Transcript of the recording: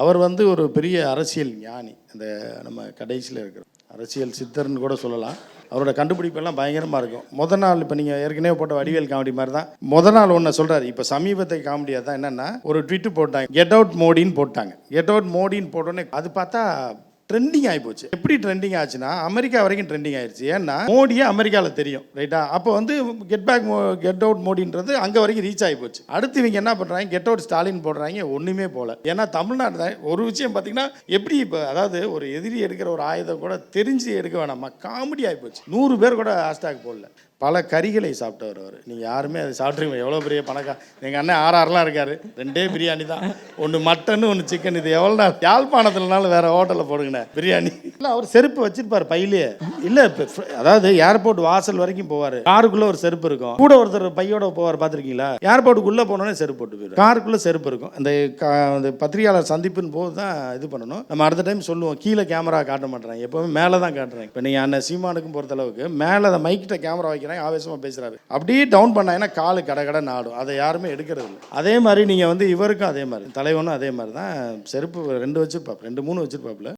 அவர் வந்து ஒரு பெரிய அரசியல் ஞானி. அந்த நம்ம கடைசியில் இருக்கிற அரசியல் சித்தர்னு கூட சொல்லலாம். அவரோட கண்டுபிடிப்பெல்லாம் பயங்கரமாக இருக்கும். முத நாள் இப்போ நீங்கள் ஏற்கனவே போட்ட வடிவேல் காமெடி மாதிரி தான். முத நாள் ஒன்று சொல்கிறாரு இப்போ சமீபத்தை காமெடியாக தான் என்னென்னா ஒரு ட்விட்டு போட்டாங்க. கெட் அவுட் மோடின்னு போட்டாங்க. கெட் அவுட் மோடின்னு போட்டோன்னே அது பார்த்தா ட்ரெண்டிங் ஆகி போச்சு. எப்படி ட்ரெண்டிங் ஆச்சுன்னா அமெரிக்கா வரைக்கும் ட்ரெண்டிங் ஆயிடுச்சு ஏன்னா மோடியே அமெரிக்காவில் தெரியும் ரைட்டா அப்போ வந்து கெட் பேக் கெட் அவுட் மோடின்றது அங்கே வரைக்கும் ரீச் ஆகி போச்சு. அடுத்து இவங்க என்ன பண்ணுறாங்க கெட் அவுட் ஸ்டாலின் போடுறாங்க ஒன்றுமே போல. ஏன்னா தமிழ்நாடு தான். ஒரு விஷயம் பார்த்தீங்கன்னா எப்படி இப்போ அதாவது ஒரு எதிரி எடுக்கிற ஒரு ஆயுதம் கூட தெரிஞ்சு எடுக்க வேணாமா. காமெடி ஆகி போச்சு. நூறு பேர் கூட ஹேஷ்டாக் போடல. பல கறிகளை சாப்பிட்டவர் அவர். நீங்கள் யாருமே அதை சாப்பிட்ருங்க எவ்வளோ பெரிய பணக்கா எங்கள் அண்ணன் ஆறாறுலாம் இருக்காரு. ரெண்டே பிரியாணி தான். ஒன்று மட்டனு ஒன்று சிக்கன் இது எவ்வளோ நாள்? யாழ்ப்பாணத்துலனாலும் வேறு ஹோட்டலில் போடுங்க போடுங்கண்ணே பிரியாணி. இல்லை அவர் செருப்பு வச்சிருப்பார் பையிலே. இல்லை அதாவது ஏர்போர்ட் வாசல் வரைக்கும் போவார். காருக்குள்ளே ஒரு செருப்பு இருக்கும். கூட ஒருத்தர் பையோட போவார் பார்த்துருக்கீங்களா ஏர்போர்ட்டுக்குள்ளே போனோன்னே செருப்பு போட்டு போயிடும் காருக்குள்ளே செருப்பு இருக்கும். அந்த அந்த பத்திரிகையாளர் சந்திப்புன்னு போது தான் இது பண்ணணும். நம்ம அடுத்த டைம் சொல்லுவோம் கீழே கேமரா காட்ட மாட்டேறாங்க. எப்போவுமே மேலே தான் காட்டுறாங்க. இப்போ நீங்கள் அண்ணன் சீமானுக்கும் பொறுத்த அளவுக்கு மேலே அந்த மைக்கிட்ட கேமரா வைக்கிறாங்க ஆவேசமாக பேசுகிறாரு அப்படியே டவுன் பண்ணாங்கன்னா காலு கடை கடை நாடும். அதை யாருமே எடுக்கிறது இல்லை. அதே மாதிரி நீங்கள் வந்து இவருக்கும் அதே மாதிரி தலைவனும் அதே மாதிரி தான் செருப்பு ரெண்டு வச்சிருப்பாப்பு ரெண்டு மூணு வச்சிருப்பாப்புல